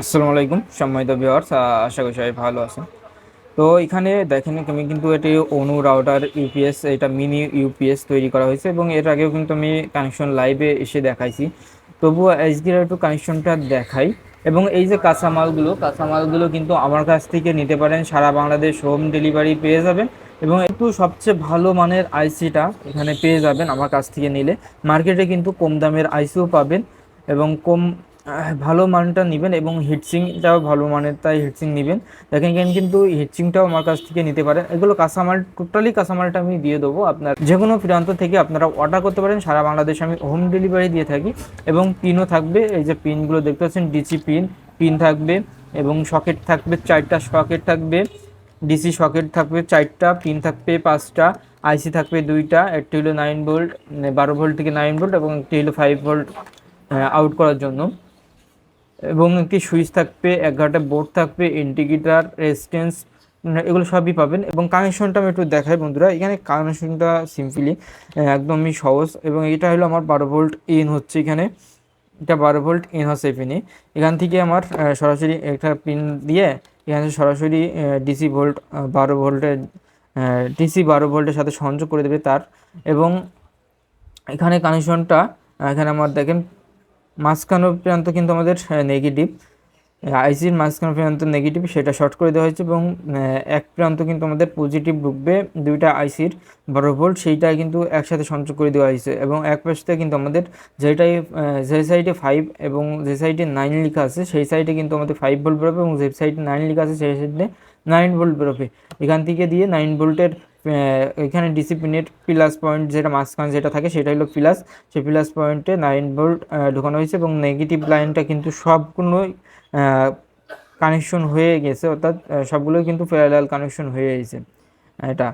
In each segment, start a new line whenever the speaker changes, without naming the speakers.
আসসালামু আলাইকুম, সম্মানিত ভিউয়ার্স আশা করি সবাই ভালো আছেন। তো এখানে দেখেন আমি কিন্তু এটি অনু রাউটার ইউপিএস এটা মিনি ইউপিএস তৈরি করা হয়েছে এবং এর আগেও কিন্তু আমি কানেকশন লাইভে এসে দেখাইছি। তবুও এইচডির একটু কানেকশনটা দেখাই এবং এই যে কাঁচামালগুলো কাঁচামালগুলো কিন্তু আমার কাছ থেকে নিতে পারেন, সারা বাংলাদেশ হোম ডেলিভারি পেয়ে যাবেন এবং একটু সবচেয়ে ভালো মানের আইসিটা এখানে পেয়ে যাবেন আমার কাছ থেকে নিলে। মার্কেটে কিন্তু কম দামের আইসিও পাবেন এবং কম ভালো মানটা নেবেন এবং হিটসিংটাও ভালো মানের তাই হিটসিং নেবেন। দেখেন এখানে কিন্তু হিটসিংটাও আমার কাছ থেকে নিতে পারেন। এগুলো কাঁচামাল টোটালি কাঁচামালটা আমি দিয়ে দেবো আপনার। যে কোনো প্রান্ত থেকে আপনারা অর্ডার করতে পারেন। সারা বাংলাদেশে আমি হোম ডেলিভারি দিয়ে থাকি এবং পিনও থাকবে। এই যে পিনগুলো দেখতে পাচ্ছেন ডিসি পিন পিন থাকবে এবং সকেট থাকবে, চারটা সকেট থাকবে। ডিসি সকেট থাকবে, চারটা পিন থাকবে, পাঁচটা আইসি থাকবে দুইটা, একটি হলো নাইন ভোল্ট বারো ভোল্ট থেকে নাইন ভোল্ট এবং একটি হলো ফাইভ ভোল্ট আউট করার জন্য। এবং একটি সুইচ থাকবে এগারোটা বোর্ড থাকবে ইন্ডিকেটার রেজিস্ট্যান্স এগুলো সবই পাবেন। এবং কানেকশনটা আমি একটু দেখাই বন্ধুরা, এখানে কানেকশনটা সিম্পলি একদমই সহজ। এবং এটা হলো আমার বারো ভোল্ট ইন হচ্ছে এখানে। এটা বারো ভোল্ট ইন হচ্ছে পিনে এখান থেকে আমার সরাসরি একটা পিন দিয়ে, এখানে সরাসরি ডিসি ভোল্ট বারো ভোল্টের ডিসি বারো ভোল্টের সাথে সংযোগ করে দেবে তার। এবং এখানে কানেকশনটা, এখানে আমার দেখেন মাঝখানো প্রান্ত কিন্তু আমাদের নেগেটিভ আইসির মাঝখানো প্রান্ত নেগেটিভ সেটা শর্ট করে দেওয়া হয়েছে এবং এক প্রান্ত কিন্তু আমাদের পজিটিভ ঢুকবে দুইটা আইসির বারো ভোল্ট সেইটা কিন্তু একসাথে সংযোগ করে দেওয়া হয়েছে এবং এক পাশে কিন্তু আমাদের যেটাই যে সাইডে ফাইভ এবং যে সাইডে নাইন লেখা আছে, সেই সাইডে কিন্তু আমাদের ফাইভ ভোল্ট বেরোবে এবং যে সাইডে নাইন লেখা আছে, সেই সাইডে নাইন ভোল্ট বেরোবে এখান থেকে দিয়ে নাইন ভোল্টের এখানে ডিসিপ্লিনের প্লাস পয়েন্ট যেটা মাঝখানে যেটা থাকে সেটা হলো প্লাস সেই প্লাস পয়েন্টে নাইন ভোল্ট ঢোকানো হয়েছে এবং নেগেটিভ লাইনটা কিন্তু সবগুলোই কানেকশন হয়ে গেছে। অর্থাৎ সবগুলোই কিন্তু প্যারালাল কানেকশন হয়ে গেছে। এটা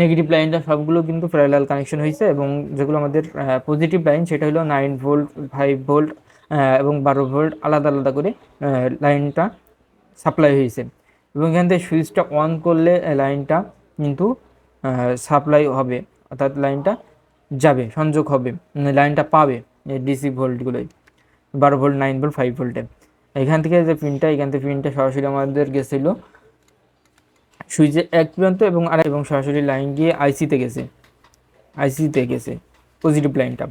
নেগেটিভ লাইনটা সবগুলো কিন্তু প্যারালাল কানেকশন হয়েছে এবং যেগুলো আমাদের পজিটিভ লাইন সেটা হলো নাইন ভোল্ট ফাইভ ভোল্ট এবং বারো ভোল্ট আলাদা আলাদা করে লাইনটা সাপ্লাই হয়েছে। এবং এখান থেকে সুইচটা অন করলে লাইনটা কিন্তু সাপ্লাই হবে, অর্থাৎ লাইনটা যাবে, সংযোগ হবে লাইনটা পাবে ডিসি ভোল্টগুলোই বারো ভোল্ট নাইন ভোল্ট ফাইভ ভোল্টে এখান থেকে যে পিনটা এখান থেকে পিনটা সরাসরি আমাদের গেছিল সুইচে এক প্রান্ত এবং আর এবং সরাসরি লাইন গিয়ে আইসিতে গেছে আইসিতে গেছে পজিটিভ লাইনটা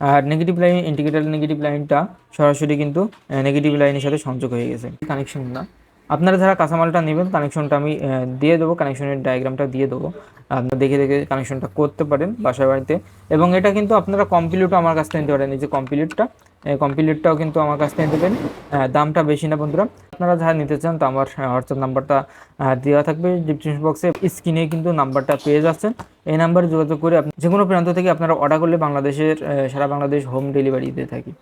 আর নেগেটিভ লাইন ইন্ডিকেটার নেগেটিভ লাইনটা সরাসরি কিন্তু নেগেটিভ লাইনের সাথে সংযোগ হয়ে গেছে। কানেকশন না। আপনারা যারা কাঁচামালটা নেবেন কানেকশনটা আমি দিয়ে দেবো কানেকশনের ডায়াগ্রামটা দিয়ে দেবো। আপনারা দেখে দেখে কানেকশনটা করতে পারেন বাসার বাড়িতে। এবং এটা কিন্তু আপনারা কমপ্লিটও আমার কাছ থেকে নিতে পারেন এই যে কমপ্লিটটা কমপ্লিটটাও কিন্তু আমার কাছ থেকে আহ, দামটা বেশি না বন্ধুরা। আপনারা যারা নিতে চান তো আমার হোয়াটসঅ্যাপ নাম্বারটা দেওয়া থাকবে ডিসক্রিপশন বক্সে স্ক্রিনে কিন্তু নাম্বারটা পেয়ে যাচ্ছেন। এই নাম্বারে যোগাযোগ করে আপনি যে কোনো প্রান্ত থেকে আপনারা অর্ডার করলে বাংলাদেশের সারা বাংলাদেশ হোম ডেলিভারি দিয়ে থাকি।